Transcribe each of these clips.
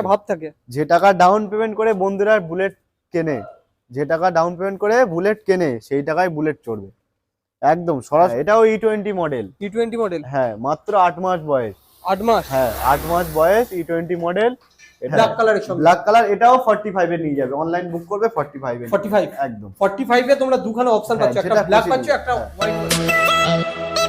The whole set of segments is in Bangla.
একটা ভাব থাকে। যে টাকা ডাউন পেমেন্ট করে বন্ধুরা বুলেট কেনে যে টাকা ডাউন পেমেন্ট করে বুলেট কেনে সেই টাকায় বুলেট চড়বে। একদম সরাসরি এটাও E twenty model T twenty model হ্যাঁ মাত্র আট মাস বয়স। আট মাস? হ্যাঁ আট মাস বয়স ই টোয়েন্টি মডেল ব্ল্যাক কালারের সঙ্গে। ব্ল্যাক কালার এটাও ফর্টি ফাইভ এ নিয়ে যাবে। অনলাইন বুক করবে একদম। তোমরা দুখানা অপশন হ্যাঁ, পাচ্ছ। একটা ব্ল্যাক পাচ্ছ একটা হ্যাঁ। হোয়াইট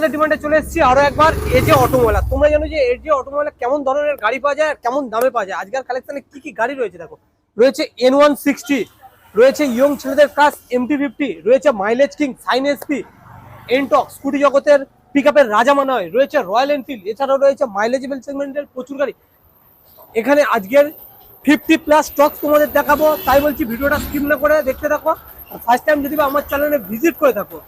তোমাদের ডিমান্ডে চলে এসেছি আরও একবার এজে অটোমোবাইল তোমরা জানো যে এজে অটোমোবাইল কেমন ধরনের গাড়ি পাওয়া যায় আর কেমন দামে পাওয়া যায়? আজকের কালেকশনে কি কি গাড়ি রয়েছে দেখো? রয়েছে এন ওয়ান সিক্সটি রয়েছে ইয়ং ছেলেদের কাজ এমটি ফিফটি রয়েছে mileage king Shine SP Ntorq Scooty জগতের পিক আপের রাজা মানা হয় রয়েছে রয়্যাল এনফিল্ড এছাড়াও রয়েছে মাইলেজেবল সেগমেন্টের প্রচুর গাড়ি। এখানে আজকের ফিফটি প্লাস স্টক তোমাদের দেখাবো, তাই বলছি ভিডিওটা স্কিপ না করে দেখতে থাকো। ফার্স্ট টাইম যদি আমার চ্যানেলে ভিজিট করে থাকো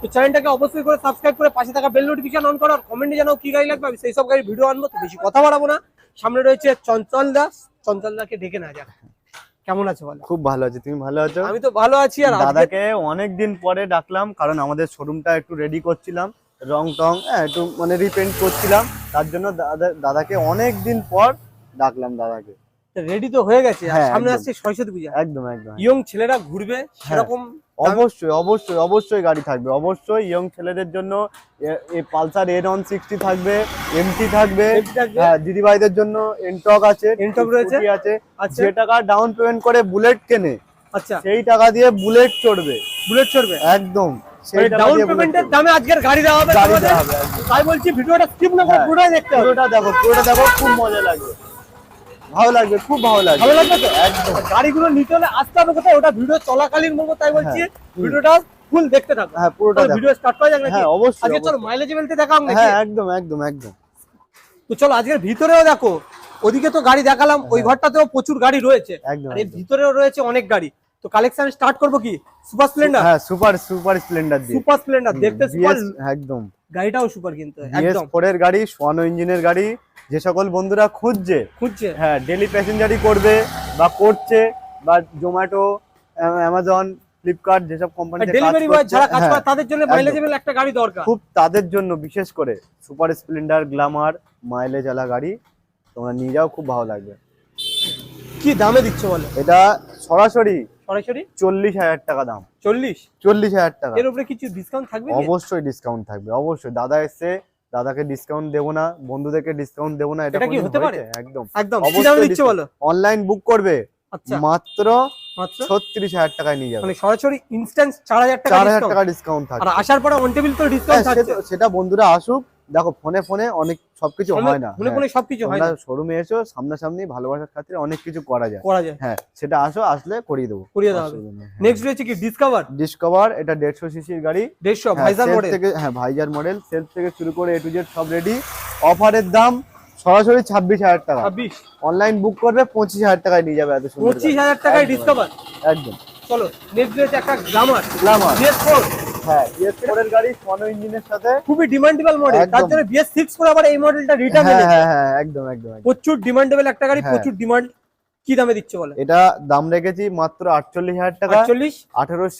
তো চ্যানেলটাকে অবশ্যই করে সাবস্ক্রাইব করে পাশে থাকা বেল নোটিফিকেশন অন করো আর কমেন্টে জানাও কি গাড়ি লাগবে আমি সেই সব গাড়ি ভিডিও আনব তো বেশি কথা বাড়াবো না। সামনে রয়েছে চঞ্চল দাস। চঞ্চল দাকে ডেকে না যাক। কেমন আছে বলো? খুব ভালো আছে তুমি ভালো আছো? আমি তো ভালো আছি আর দাদাকে অনেক দিন পরে ডাকলাম কারণ আমাদের শোরুমটা একটু রেডি করছিলাম রং টং হ্যাঁ, একটু মানে রিপেন্ট করছিলাম তার জন্য দাদা দাদাকে অনেক দিন পর ডাকলাম দাদাকে। রেডি তো হয়ে গেছে হ্যাঁ, সামনে। আসছে সরস্বতী পূজা। একদম একদম। ইয়ং ছেলেরা ঘুরবে সেরকম অবশ্যই অবশ্যই অবশ্যই গাড়ি থাকবে। অবশ্যই ইয়ং ছেলেদের জন্য এই পালসার এন ওয়ান সিক্সটি থাকবে এমটি থাকবে। হ্যাঁ দিদি ভাইদের জন্য এনটক আছে Ntorq রয়েছে। আছে। আচ্ছা। যে টাকা ডাউন পেমেন্ট করে বুলেট কেনে আচ্ছা। সেই টাকা দিয়ে বুলেট চড়বে। বুলেট চড়বে? একদম সেই ডাউন bullet পেমেন্টের দামে আজকের গাড়ি দেওয়া হবে। তাই বলছি ভিডিওটা স্কিপ না করে হ্যাঁ। পুরোটাই দেখতে হবে। পুরোটা দেখো পুরোটা দেখো খুব মজা লাগবে। ভালো লাগবে খুব ভালো লাগবে। ভালো লাগবে তো? একদম। গাড়িগুলো নিতে হলে আসতে হবে কোথায়? ওটা ভিডিও চলাকালীন বলব তাই বলছি। হ্যাঁ, ভিডিওটা ফুল দেখতে থাকো। হ্যাঁ পুরোটা ভিডিও স্টার্ট করা যাক নাকি? হ্যাঁ অবশ্যই আজকে চলো মাইলেজ বেলতে দেখাও নাকি? হ্যাঁ একদম একদম একদম। তো চলো আজকের ভিতরেও দেখো ওদিকে তো গাড়ি দেখালাম ওই ঘরটাতেও প্রচুর গাড়ি রয়েছে। হ্যাঁ। একদম আর এর ভিতরেও রয়েছে অনেক গাড়ি। তো কালেকশন স্টার্ট করব কি? সুপার স্প্লেন্ডার হ্যাঁ সুপার সুপার স্প্লেন্ডার দিয়ে। সুপার স্প্লেন্ডার দেখতে সুপার একদম। গাড়িটাও সুপার কিন্তু একদম। ফোর এর গাড়ি সোয়ানো ইঞ্জিনের গাড়ি যে সকল বন্ধুরা খুঁজছে খুঁজছে। হ্যাঁ ডেলি প্যাসেঞ্জারি করবে বা করছে বা জোম্যাটো অ্যামাজন ফ্লিপকার্ট যেসব কোম্পানি ডেলিভারি বয় যারা কাজ হ্যাঁ, করে তাদের জন্য মাইলেজেবল একটা গাড়ি দরকার। খুব তাদের জন্য বিশেষ করে সুপার স্প্লেন্ডার গ্ল্যামার মাইলেজ আলা গাড়ি তোমরা নিয়ে যাও খুব ভালো লাগবে। কি দামে দিচ্ছ বলো? এটা সরাসরি সরাসরি? চল্লিশ হাজার টাকা দাম। চল্লিশ? চল্লিশ হাজার টাকা। এর উপরে কিছু ডিসকাউন্ট থাকবে অবশ্যই ডিসকাউন্ট থাকবে অবশ্যই। দাদা এসছে দাদাকে ডিসকাউন্ট দেবো না বন্ধুদেরকে ডিসকাউন্ট দেবো না এটা কি হতে পারে? একদম। একদম। দামে বলো? অনলাইন বুক করবে আচ্ছা। মাত্র ছত্রিশ হাজার টাকায় নিয়ে যাবে। মানে সরাসরি ইনস্ট্যান্ট চার হাজার টাকা চার হাজার টাকা ডিসকাউন্ট আর আসার পরে অন টেবিল তো ডিসকাউন্ট সেটা বন্ধুরা আসুক দেখো ফোনে ফোনে অনেক সবকিছু হয় না। মনে মনে সবকিছু হয় না। শোরুমে এসো সামনাসামনি ভালোবাসার খাতিরে অনেক কিছু করা যায়। করা যায়। হ্যাঁ সেটা আসো আসলে করিয়ে দেবো। করিয়ে দেওয়া হবে। নেক্সট রয়েছে কি? ডিসকভার ডিসকভার এটা দেড়শো সিসির গাড়ি। দেড়শো হ্যাঁ, ভাইজার মডেল থেকে হ্যাঁ ভাইজার মডেল সেলফ থেকে শুরু করে এ টু জেড সব রেডি অফারের দাম সরাসরি ছাব্বিশ হাজার টাকা। ছাব্বিশ। অনলাইন বুক করবে পঁচিশ হাজার টাকায় নিয়ে যাবে এত সুন্দর পঁচিশ গাড়ি। হাজার টাকায় একদম, ডিসকভার একদম। চলো নেক্সট রয়েছে একটা গ্লামার গ্ল্যামার বিএস ফোর হ্যাঁ বিএস ফোরের গাড়ি সোয়ানো ইঞ্জিনের সাথে। খুবই ডিমান্ডেবল মডেল। তার জন্য বিএস সিক্স করে আবার এই মডেলটা রিটার্ন হ্যাঁ হ্যাঁ হ্যাঁ একদম। প্রচুর ডিমান্ডেবল একটা গাড়ি। প্রচুর ডিমান্ড কি দামে দিচ্ছে বলে এটা দাম রেখেছি মাত্র আটচল্লিশ হাজার টাকা। আটচল্লিশ?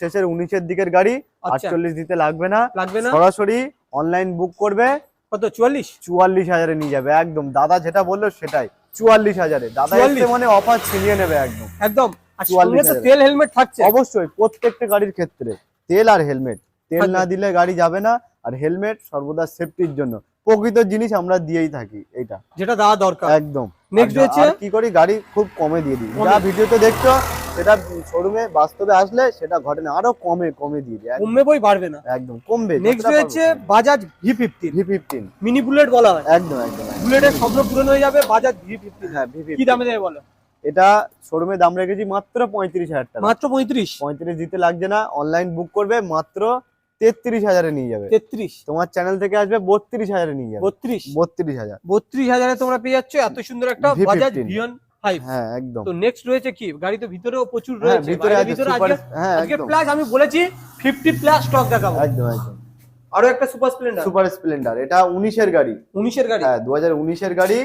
শেষের উনিশের দিকের গাড়ি আচ্ছা। আটচল্লিশ দিতে লাগবে না। লাগবে না? সরাসরি অনলাইন বুক করবে। কত চুয়াল্লিশ? চুয়াল্লিশ হাজারে নিয়ে যাবে একদম। দাদা যেটা বলল সেটাই। চুয়াল্লিশ হাজারে। দাদা মানে অফার ছিনিয়ে নেবে একদম। একদম। আর 44 সঙ্গে তো হাজার। তেল হেলমেট থাকছে। অবশ্যই প্রত্যেকটা গাড়ির ক্ষেত্রে। তেল আর হেলমেট তেল না দিলে গাড়ি যাবে না আর হেলমেট সর্বদা সেফটির জন্য। প্রকৃত জিনিস আমরা দিয়েই থাকি এটা যেটা দেওয়া দরকার। একদম। রয়েছে? আর কি করি? গাড়ি খুব কমে দিয়ে দিই? যা ভিডিওতে দেখছ সেটা শোরুমে বাস্তবে আসলে সেটা ঘটে না। আরও কমে কমে দিয়ে দিই। কমবে বই বাড়বে না। একদম কমবে নেক্সট হচ্ছে Bajaj V fifteen V fifteen mini bullet বলা হয়। একদম একদম একদম। বুলেটের স্বপ্ন পূরণ হয়ে যাবে বাজাজ ভি ফিফটিন হ্যাঁ ভি কি দামে দেবে বলো? এটা শোরুমে দাম রেখেছি মাত্র পঁয়ত্রিশ হাজার টাকা। মাত্র পঁয়ত্রিশ? পঁয়ত্রিশ দিতে লাগছে না। অনলাইন বুক করবে মাত্র তেত্রিশ হাজারে নিয়ে যাবে। তেত্রিশ। তোমার চ্যানেল থেকে আসবে বত্রিশ হাজারে নিয়ে যাবে। বত্রিশ। বত্রিশ হাজার। বত্রিশ হাজারে তোমরা পেয়ে যাচ্ছ এত সুন্দর একটা বাজাজ ভিয়ন হ্যাঁ একদম। তো নেক্সট রয়েছে কি? গাড়ি তো ভিতরেও প্রচুর হ্যাঁ রয়েছে। ভিতরে আজকে হ্যাঁ প্লাস আমি বলেছি ফিফটি প্লাস স্টক দেখাবো। একদম একদম। আরও একটা সুপার স্প্লেন্ডার সুপার স্প্লেন্ডার এটা উনিশের গাড়ি। উনিশের গাড়ি। হ্যাঁ দু হাজার উনিশের গাড়ি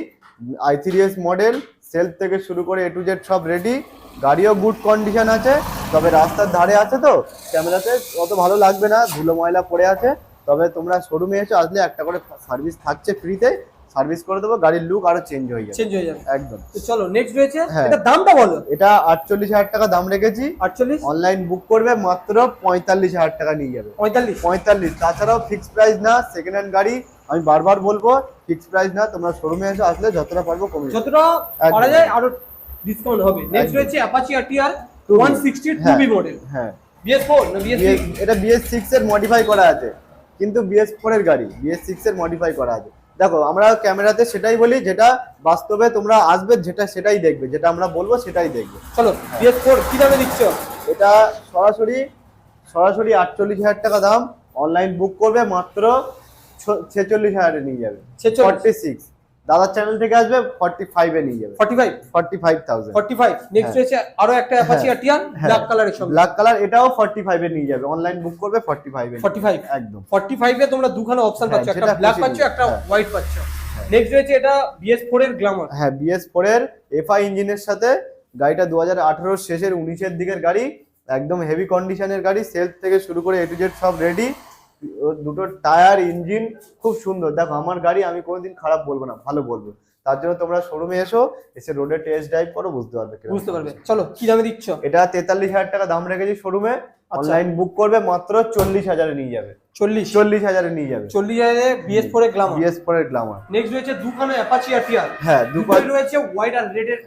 আই থ্রি মডেল সেলফ থেকে শুরু করে এ টু জেড সব রেডি গাড়িও গুড কন্ডিশন আছে তবে রাস্তার ধারে আছে তো ক্যামেরাতে অত ভালো লাগবে না ধুলো ময়লা পড়ে আছে তবে তোমরা শোরুমে এসে আসলে একটা করে সার্ভিস থাকছে ফ্রিতে সার্ভিস করে দেবো গাড়ির লুক আরও চেঞ্জ হয়ে যাবে। চেঞ্জ হয়ে যাবে। একদম। তো চলো নেক্সট রয়েছে হ্যাঁ। এটা দামটা বলো। এটা আটচল্লিশ হাজার টাকা দাম রেখেছি। আটচল্লিশ? অনলাইন বুক করবে মাত্র পঁয়তাল্লিশ হাজার টাকা নিয়ে যাবে। পঁয়তাল্লিশ? পঁয়তাল্লিশ। তাছাড়াও ফিক্স প্রাইস না সেকেন্ড হ্যান্ড গাড়ি আমি বারবার বলব ফিক্স প্রাইস না তোমরা শোরুমে এসে আসলে যতটা পারব কমে যতটা। করা যায় আরও ডিসকাউন্ট হবে। নেক্সট। রয়েছে অ্যাপাচি আরটিআর 2B 160 হ্যাঁ। 2B মডেল হ্যাঁ বিএস ফোর না বিএস BS এটা বিএস সিক্স এর মডিফাই করা আছে কিন্তু বিএস ফোর এর গাড়ি বিএস সিক্স এর মডিফাই করা আছে। দেখো আমরা ক্যামেরাতে সেটাই বলি যেটা বাস্তবে তোমরা আসবে যেটা সেটাই দেখবে যেটা আমরা বলব সেটাই দেখবে। চলো বিএস ফোর কি দামে দিচ্ছ? এটা সরাসরি সরাসরি আটচল্লিশ হাজার টাকা দাম অনলাইন বুক করবে মাত্র ছেচল্লিশ হাজারে নিয়ে যাবে। 46 ফর্টি সিক্স দাদার চ্যানেল থেকে আসবে ফর্টি ফাইভে নিয়ে যাবে। 45 ফর্টি ফাইভ থাউজেন্ড 45 নেক্সট রয়েছে আরও একটা অ্যাপাচি আরটিআর ব্ল্যাক কালারের সঙ্গে। ব্ল্যাক কালার এটাও ফর্টি ফাইভে নিয়ে যাবে। অনলাইন বুক করবে ফর্টি ফাইভে 45 একদম। 45 এ তোমরা দুখানা অপশন হ্যাঁ, পাচ্ছ একটা ব্ল্যাক পাচ্ছ একটা হ্যাঁ। হোয়াইট পাচ্ছ। নেক্সট রয়েছে এটা বিএস ফোর এর গ্ল্যামার হ্যাঁ বিএস ফোর এর এফআই ইঞ্জিনের সাথে গাড়িটা দু হাজার আঠারোর শেষের উনিশের দিকের গাড়ি একদম হেভি কন্ডিশনের গাড়ি সেলফ থেকে শুরু করে এ টু জেড সব রেডি দুটো টায়ার ইঞ্জিন খুব সুন্দর। দেখো আমার গাড়ি আমি কোনোদিন খারাপ বলব না ভালো বলব। তার জন্য তোমরা শোরুমে এসো এসে রোডে টেস্ট ড্রাইভ করো বুঝতে পারবে বুঝতে পারবে। চলো কি দামে দিচ্ছ? এটা তেতাল্লিশ হাজার টাকা দাম রেখেছি শোরুমে অনলাইন বুক করবে মাত্র চল্লিশ হাজারে নিয়ে যাবে। 40 চল্লিশ হাজারে নিয়ে যাবে। 40 হাজারে বিএস ফোর এর গ্ল্যামার বিএস ফোর এর গ্লামার নেক্সট রয়েছে দুখানা অ্যাপাচি আরটিআর হ্যাঁ দুটোই রয়েছে হোয়াইট আর রেড এর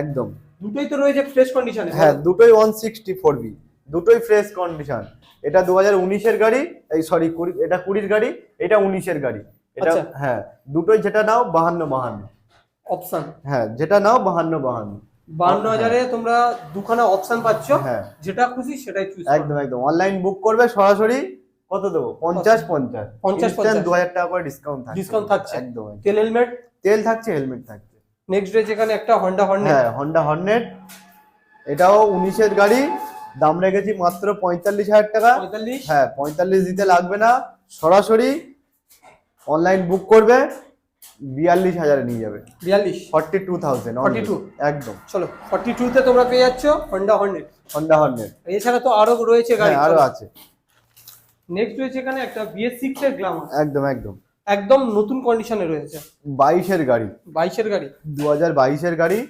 একদম। দুটোই তো রয়েছে ফ্রেশ কন্ডিশনে হ্যাঁ দুটোই ওয়ান সিক্সটি ফোর বি দুটোই ফ্রেশ কন্ডিশন এটা দু হাজার উনিশের গাড়ি এই সরি কুড়ি এটা কুড়ির গাড়ি এটা উনিশের গাড়ি। এটা আচ্ছা। হ্যাঁ দুটোই যেটা নাও বাহান্ন বাহান্ন। অপশন হ্যাঁ যেটা নাও বাহান্ন বাহান্ন। বান্ন হাজারে তোমরা দুখানা অপশন পাচ্ছ। হ্যাঁ। যেটা খুশি সেটাই চুজ একদম একদম। অনলাইন বুক করবে সরাসরি কত দেবো? পঞ্চাশ পঞ্চাশ। পঞ্চাশ, পঞ্চাশ। দু হাজার টাকা করে ডিসকাউন্ট থাকছে। Discount থাকছে। একদম। তেল হেলমেট তেল থাকছে হেলমেট থাকছে। নেক্সট রয়েছে এখানে একটা হন্ডা হ্যাঁ হন্ডা হর্নেট এটাও উনিশের গাড়ি। দাম রেখেছি মাত্র পঁয়তাল্লিশ হাজার টাকা। হ্যাঁ পঁয়তাল্লিশ দিতে লাগবে না। সরাসরি অনলাইন বুক করবে বিয়াল্লিশ হাজারে নিয়ে যাবে। বিয়াল্লিশ? ফর্টি টু থাউজেন্ড 42 একদম। চলো ফর্টি টু তে তোমরা পেয়ে যাচ্ছ হন্ডা হন্ডেড হন্ডা হর্নেট এছাড়া তো আরও রয়েছে গাড়ি হ্যাঁ আরও আছে। নেক্সট রয়েছে এখানে একটা বিএস সিক্স এর গ্লামার একদম একদম। একদম নতুন কন্ডিশনে রয়েছে। বাইশের গাড়ি। বাইশের গাড়ি। দু হাজার বাইশের গাড়ি।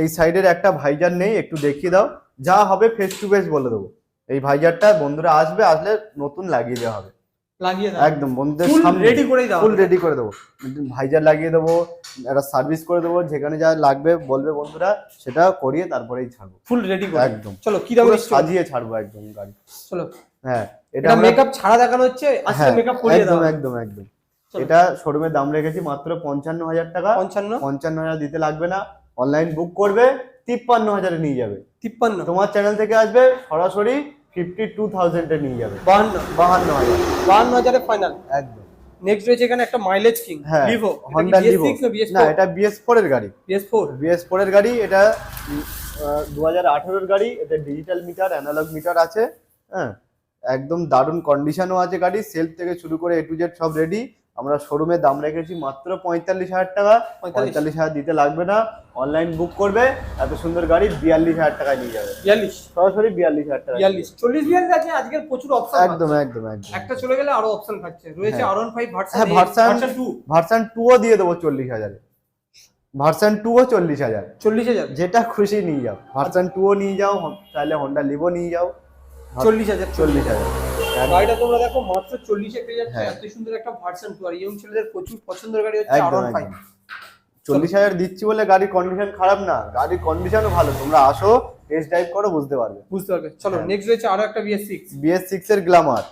এই সাইডের একটা ভাইজার নেই একটু দেখিয়ে দাও। যা হবে ফেস টু ফেস বলে দেবো। এই ভাইজারটা বন্ধুরা আসবে আসলে নতুন লাগিয়ে দেওয়া হবে। লাগিয়ে একদম বন্ধুদের ফুল সামনে রেডি করেই দাও ফুল রেডি করে দেবো। ভাইজার লাগিয়ে দেবো একটা সার্ভিস করে দেবো যেখানে যা লাগবে বলবে বন্ধুরা সেটা করিয়ে তারপরেই ছাড়বো। ফুল রেডি করে। একদম। চলো কি দামে? সাজিয়ে ছাড়বো একদম গাড়ি। চলো। হ্যাঁ এটা মেকআপ ছাড়া দেখানো হচ্ছে হ্যাঁ মেকআপ করিয়ে দাও একদম একদম। এটা শোরুমের দাম রেখেছি মাত্র পঞ্চান্ন হাজার টাকা। পঞ্চান্ন? পঞ্চান্ন হাজার দিতে লাগবে না। অনলাইন বুক করবে। তিপ্পান্ন হাজারে নিয়ে যাবে। তিপ্পান্ন। তোমার চ্যানেল থেকে আসবে সরাসরি ফিফটি টু থাউজেন্ডে নিয়ে যাবে। বাহান্ন। বাহান্ন হাজার। বাহান্ন হাজারে ফাইনাল একদম। নেক্সট রয়েছে এখানে একটা মাইলেজ কিং হ্যাঁ লিভো হন্ডা সিক্স না এটা বিএস ফোর এর গাড়ি। বিএস ফোর বিএস ফোর এর গাড়ি এটা দু হাজার আঠেরোর গাড়ি এটা ডিজিটাল মিটার অ্যানালগ মিটার আছে হ্যাঁ একদম দারুণ কন্ডিশনও আছে গাড়ি সেলফ থেকে শুরু করে এ টু জেড সব রেডি আমরা শোরুমে দাম রেখেছি মাত্র পঁয়তাল্লিশ হাজার টাকা। পঁয়তাল্লিশ। হাজার দিতে লাগবে না। অনলাইন বুক করবে এত সুন্দর গাড়ি বিয়াল্লিশ হাজার টাকায় নিয়ে যাবে। বিয়াল্লিশ। সরাসরি বিয়াল্লিশ হাজার টাকা বিয়াল্লিশ। চল্লিশ বিয়াল্লিশ আছে আজকের প্রচুর অপশন একদম একদম একদম। একটা চলে গেলে আরও অপশন থাকছে। রয়েছে। আর ফাইভ ভার্সন হ্যাঁ, টু ভার্সান টুও দিয়ে দেবো চল্লিশ হাজারে। ভার্সান টুও চল্লিশ হাজার। চল্লিশ হাজার। যেটা খুশি নিয়ে যাও। ভার্সান টুও নিয়ে যাও চাইলে হন্ডা লিভো নিয়ে যাও। চল্লিশ হাজার। চল্লিশ হাজার। গাড়িটা তোমরা দেখো মাত্র চল্লিশে পেয়ে যাচ্ছে হ্যাঁ। এত সুন্দর একটা ভার্সন টু আর ইয়ং ছেলেদের প্রচুর পছন্দের গাড়ি হচ্ছে আর ফাইভ চল্লিশ হাজার দিচ্ছি বলে গাড়ির কন্ডিশন খারাপ না। গাড়ির কন্ডিশনও ভালো। তোমরা আসো টেস্ট ড্রাইভ করো বুঝতে পারবে। বুঝতে পারবে। চলো হ্যাঁ। নেক্সট রয়েছে আরও একটা বিএস সিক্স বিএস সিক্স এর গ্লামার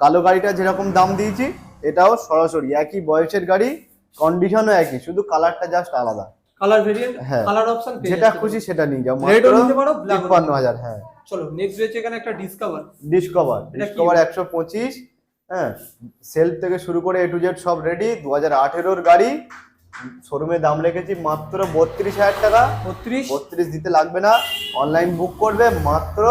কালো গাড়িটা যেরকম দাম দিয়েছি এটাও সরাসরি একই বয়সের গাড়ি কন্ডিশনও একই শুধু কালারটা জাস্ট আলাদা। কালার ভেরিয়েন্ট হ্যাঁ। কালার অপশন যেটা খুশি সেটা নিয়ে যাও। মাত্র নিতে পারো ব্ল্যাক তিপ্পান্ন হাজার হ্যাঁ। চলো নেক্সট রয়েছে এখানে একটা ডিসকভার ডিসকভার ডিসকভার একশো পঁচিশ হ্যাঁ সেলফ থেকে শুরু করে এ টু জেড সব রেডি দু হাজার আঠেরোর গাড়ি শোরুমে দাম রেখেছি মাত্র বত্রিশ হাজার টাকা। বত্রিশ? বত্রিশ দিতে লাগবে না অনলাইন বুক করবে মাত্র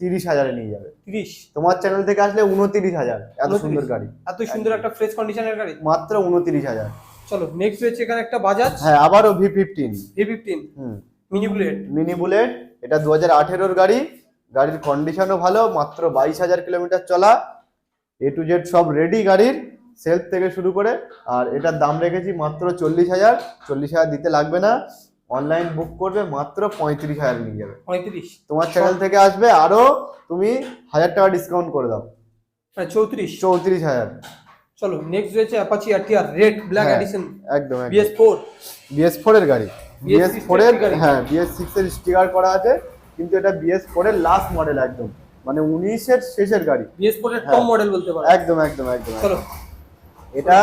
তিরিশ হাজারে নিয়ে যাবে। তিরিশ? তোমার চ্যানেল থেকে আসলে উনতিরিশ হাজার এত সুন্দর গাড়ি। এত সুন্দর একটা ফ্রেশ কন্ডিশনের গাড়ি? মাত্র উনতিরিশ হাজার। চলো নেক্সট রয়েছে এখানে একটা বাজাজ হ্যাঁ আবারও ভি ফিফটিন ভি ফিফটিন হুম। মিনি বুলেট মিনি বুলেট এটা দু হাজার আঠেরোর গাড়ি। গাড়ির কন্ডিশনও ভালো মাত্র বাইশ হাজার কিলোমিটার চলা। এ টু জেড সব রেডি গাড়ির সেলফ থেকে শুরু করে। আর এটার দাম রেখেছি মাত্র চল্লিশ হাজার। চল্লিশ হাজার দিতে লাগবে না। অনলাইন বুক করবে মাত্র পঁয়ত্রিশ হাজার নিয়ে যাবে। পঁয়ত্রিশ। তোমার চ্যানেল থেকে আসবে আরও তুমি হাজার টাকা ডিসকাউন্ট করে দাও। মানে চৌত্রিশ। চৌত্রিশ হাজার। চলো নেক্সট রয়েছে অ্যাপাচি আরটিআর রেড ব্ল্যাক হ্যাঁ, এডিশন একদম বিএস ফোর বিএস ফোর এর গাড়ি। বিএস ফোর এর হ্যাঁ বিএস সিক্স এর স্টিকার করা আছে কিন্তু এটা বিএস ফোর এর লাস্ট মডেল একদম। মানে উনিশের শেষের গাড়ি। বিএস ফোর এর হ্যাঁ। টপ মডেল বলতে পারো। একদম একদম একদম চলো। এটা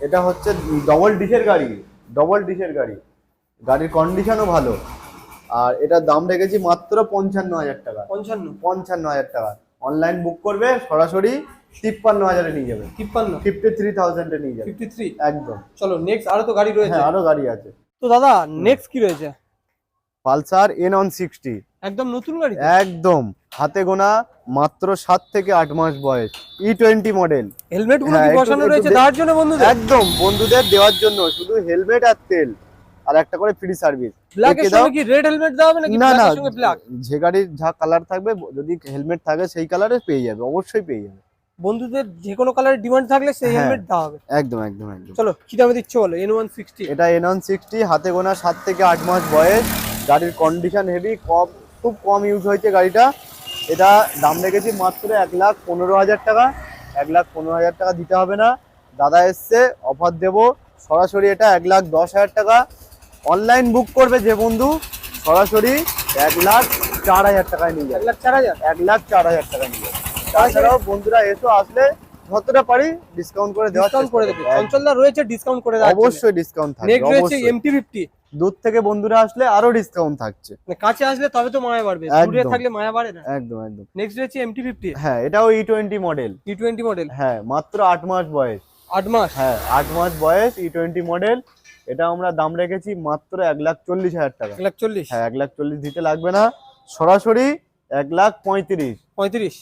এটা হচ্ছে ডবল ডিশের গাড়ি ডবল ডিশের গাড়ি। গাড়ির কন্ডিশনও ভালো। আর এটার দাম রেখেছি মাত্র পঞ্চান্ন হাজার টাকা। পঞ্চান্ন। পঞ্চান্ন হাজার টাকা। অনলাইন বুক করবে সরাসরি তিপ্পান্ন হাজারে নিয়ে যাবে। তিপ্পান্ন? ফিফটি থ্রি থাউজেন্ডে নিয়ে যাবে। ফিফটি থ্রি একদম। চলো নেক্সট আরও তো গাড়ি রয়েছে। হ্যাঁ আরও গাড়ি আছে। তো দাদা নেক্সট কি রয়েছে? পালসার এন অন সিক্সটি একদম নতুন গাড়ি একদম। হাতে গোনা মাত্র সাত থেকে আট মাস বয়স। ই টোয়েন্টি মডেল হেলমেটগুলো বসানো রয়েছে? দে- তার জন্য বন্ধুদের? একদম বন্ধুদের দেওয়ার জন্য। শুধু হেলমেট আর তেল। আর একটা করে ফ্রি সার্ভিস ব্ল্যাক এর সঙ্গে কি রেড হেলমেট দেওয়া নাকি? না না। যে গাড়ির যা কালার থাকবে যদি হেলমেট থাকে সেই কালারে পেয়ে যাবে। অবশ্যই পেয়ে যাবে। বন্ধুদের যে কোনো কালারের ডিমান্ড থাকলে সেই হ্যাঁ। হেলমেট দেওয়া হবে। একদম একদম একদম। চলো কি দামে দিচ্ছ বলো? এন ওয়ান সিক্সটি এটা এন অন সিক্সটি হাতে গোনা সাত থেকে আট মাস বয়স। গাড়ির কন্ডিশন হেভি কম খুব কম ইউজ হয়েছে গাড়িটা। এটা দাম রেখেছি মাত্র এক লাখ পনেরো হাজার টাকা। এক লাখ পনেরো হাজার টাকা দিতে হবে না। দাদা এসছে অফার দেব। সরাসরি এটা এক লাখ দশ হাজার টাকা। অনলাইন বুক করবে যে বন্ধু সরাসরি এক লাখ চার হাজার টাকায় নিয়ে যাবে। এক লাখ চার হাজার? এক লাখ চার হাজার টাকা নিয়ে যাবে। তাছাড়াও বন্ধুরা এসো আসলে যতটা পারি ডিসকাউন্ট করে ডিসকাউন্ট চেষ্টা করে দেবে। চঞ্চলদা রয়েছে ডিসকাউন্ট করে দেওয়া অবশ্যই ডিসকাউন্ট থাকবে নেক্সট রয়েছে এমটি ফিফটি দূর থেকে বন্ধুরা আসলে আরও ডিসকাউন্ট থাকছে। কাছে আসলে তবে তো মায়া বাড়বে। দূরে থাকলে মায়া বাড়ে না। একদম একদম। নেক্সট রয়েছে এমটি ফিফটি হ্যাঁ এটাও E twenty model T twenty model হ্যাঁ মাত্র আট মাস বয়স। আট মাস? হ্যাঁ আট মাস বয়স ই টোয়েন্টি মডেল এটা আমরা দাম রেখেছি মাত্র এক লাখ চল্লিশ হাজার টাকা। এক লাখ চল্লিশ। হ্যাঁ এক লাখ চল্লিশ দিতে লাগবে না। সরাসরি এক লাখ পঁয়ত্রিশ। পঁয়ত্রিশ।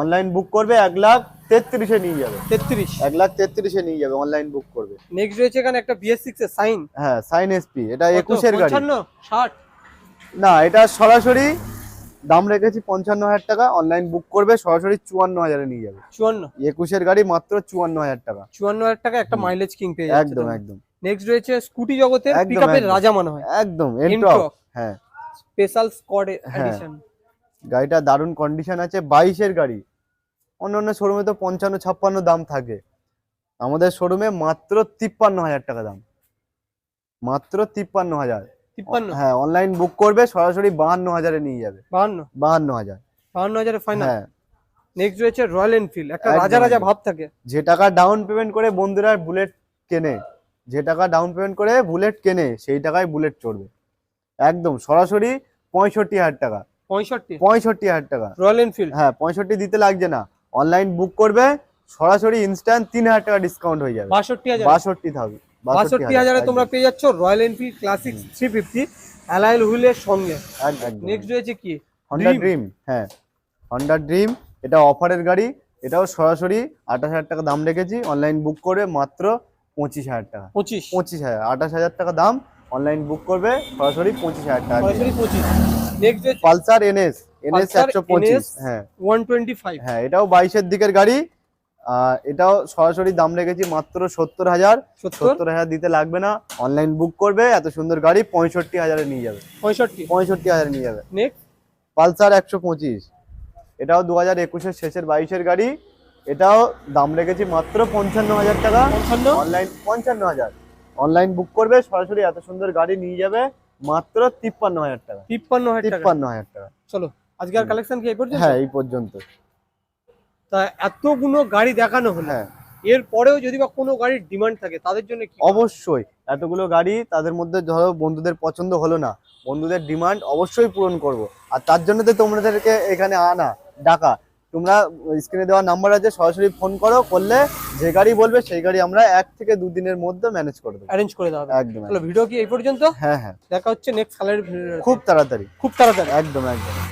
অনলাইন বুক করবে এক লাখ তেত্রিশে নিয়ে যাবে। তেত্রিশ? এক লাখ তেত্রিশে নিয়ে যাবে অনলাইন বুক করবে। নেক্সট রয়েছে এখানে একটা বিএস সিক্স এর সাইন হ্যাঁ সাইন এসপি এটা একুশের গাড়ি। ষাট? না এটা সরাসরি দাম রেখেছি পঞ্চান্ন হাজার টাকা অনলাইন বুক করবে সরাসরি চুয়ান্ন হাজারে নিয়ে যাবে। চুয়ান্ন? একুশের গাড়ি মাত্র চুয়ান্ন হাজার টাকা। চুয়ান্ন হাজার টাকা একটা মাইলেজ কিং পেয়ে একদম একদম। নেক্সট রয়েছে স্কুটি জগতে পিকআপের রাজা মনে হয়। একদম এন্ট্রক হ্যাঁ। Special squad. এডিশন গাড়িটা দারুণ কন্ডিশন আছে বাইশের গাড়ি। অন্য অন্য শোরুমে তো পঞ্চান্ন ছাপ্পান্ন দাম থাকে। আমাদের শোরুমে মাত্র তিপ্পান্ন হাজার টাকা দাম। মাত্র তিপ্পান্ন হাজার। তিপ্পান্ন? হ্যাঁ অনলাইন বুক করবে সরাসরি বাহান্ন হাজারে নিয়ে যাবে। বাহান্ন? বাহান্ন হাজার। বাহান্ন হাজারের ফাইনাল হ্যাঁ। নেক্সট রয়েছে রয়্যাল এনফিল্ড একটা রাজা রাজা ভাব থাকে। যে টাকা ডাউন পেমেন্ট করে বন্ধুরা বুলেট কেনে যে টাকা ডাউন পেমেন্ট করে বুলেট কেনে সেই টাকায় বুলেট চড়বে। একদম সরাসরি পঁয়ষট্টি হাজার টাকা। পঁয়ষট্টি। পঁয়ষট্টি হাজার টাকা। রয়্যাল এনফিল্ড হ্যাঁ পঁয়ষট্টি দিতে লাগছে না। অনলাইন বুক করবে সরাসরি ইনস্ট্যান্ট তিন হাজার টাকা ডিসকাউন্ট হয়ে যাবে। বাষট্টি হাজার। বাষট্টি থাকবে বাষট্টি হাজারে। তোমরা পেয়ে যাচ্ছ Royal Enfield Classic three fifty alloy হুইলের সঙ্গে। নেক্সট রয়েছে কি? হন্ডা ড্রিম হ্যাঁ। হন্ডা ড্রিম এটা অফারের গাড়ি। এটাও সরাসরি আঠাশ হাজার টাকা দাম রেখেছি। অনলাইন বুক করবে মাত্র পঁচিশ হাজার টাকা। পঁচিশ। পঁচিশ হাজার আঠাশ হাজার টাকা দাম। অনলাইন বুক করবে সরাসরি পঁচিশ হাজার টাকা সরাসরি পঁচিশ। Next Pulsar NS NS Pulsar একশো পঁচিশ NS হ্যাঁ। ওয়ান টোয়েন্টি ফাইভ হ্যাঁ এটাও বাইশের দিকের গাড়ি। এটাও সরাসরি দাম রেখেছি মাত্র সত্তর হাজার। সত্তর? হাজার দিতে লাগবে না। অনলাইন বুক করবে এত সুন্দর গাড়ি পঁয়ষট্টি হাজারে নিয়ে যাবে। পঁয়ষট্টি। পঁয়ষট্টি হাজারে নিয়ে যাবে। নেক্সট পালসার একশো পঁচিশ। এটাও দু হাজার একুশের শেষের বাইশের গাড়ি। এটাও দাম রেখেছি মাত্র পঞ্চান্ন হাজার টাকা। অনলাইন পঞ্চান্ন হাজার। অনলাইন বুক করবে সরাসরি এত সুন্দর গাড়ি নিয়ে যাবে। মাত্র তিপ্পান্ন হাজার টাকা। তিপ্পান্ন হাজার তিপ্পান্ন হাজার টাকা। চলো আজকের। কালেকশন কি এই পর্যন্ত? হ্যাঁ এই পর্যন্ত। তা এতগুলো গাড়ি দেখানো হলো। হ্যাঁ। এর পরেও যদি বা কোনো গাড়ির ডিমান্ড থাকে তাদের জন্য কি? অবশ্যই এতগুলো গাড়ি তাদের মধ্যে ধরো বন্ধুদের পছন্দ হলো না বন্ধুদের ডিমান্ড অবশ্যই পূরণ করব। আর তার জন্য তো তোমাদেরকে এখানে আনা ডাকা। তোমরা স্ক্রিনে দেওয়া নাম্বার আছে সরাসরি ফোন করো করলে যে গাড়ি বলবে সেই গাড়ি আমরা এক থেকে দুদিনের মধ্যে ম্যানেজ করে দেবো। অ্যারেঞ্জ করে দেওয়া হবে। একদম ভিডিও কি এই পর্যন্ত? হ্যাঁ হ্যাঁ। দেখা হচ্ছে নেক্সট কালের খুব তাড়াতাড়ি। খুব তাড়াতাড়ি। একদম একদম।